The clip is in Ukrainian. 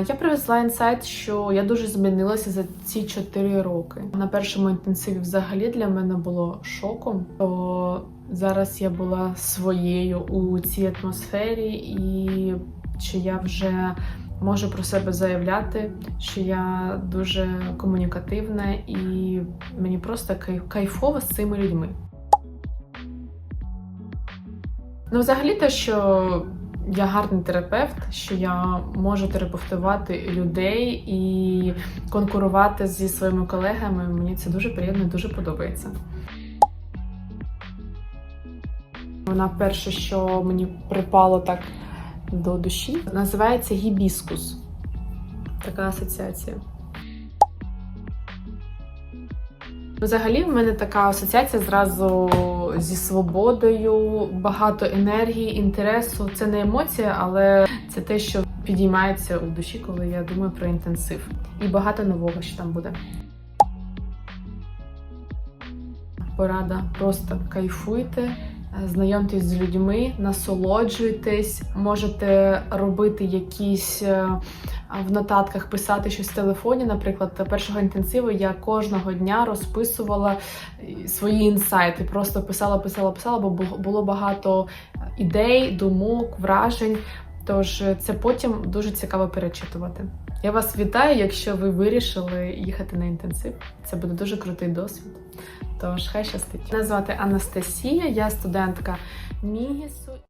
Я привезла інсайт, що я дуже змінилася за ці 4 роки. На першому інтенсиві взагалі для мене було шоком. То зараз я була своєю у цій атмосфері, і що я вже можу про себе заявляти, що я дуже комунікативна і мені просто кай- кайфово з цими людьми. Ну, взагалі, те, що я гарний терапевт, що я можу терапевтувати людей і конкурувати зі своїми колегами. Мені це дуже приємно і дуже подобається. Вона перше, що мені припало так до душі, називається гібіскус. Така асоціація. Взагалі, в мене така асоціація зразу зі свободою, багато енергії, інтересу. Це не емоція, але це те, що підіймається у душі, коли я думаю про інтенсив. І багато нового, що там буде. Порада просто кайфуйте, знайомтесь з людьми, насолоджуйтесь, можете робити якісь е, в нотатках писати щось в телефоні. Наприклад, першого інтенсиву я кожного дня розписувала е, свої інсайти. Просто писала, писала, писала, бо було багато ідей, думок, вражень. Тож е, це потім дуже цікаво перечитувати. Я вас вітаю, якщо ви вирішили їхати на інтенсив. Це буде дуже крутий досвід. Тож хай щастить. Мене звати Анастасія, я студентка Мігісу.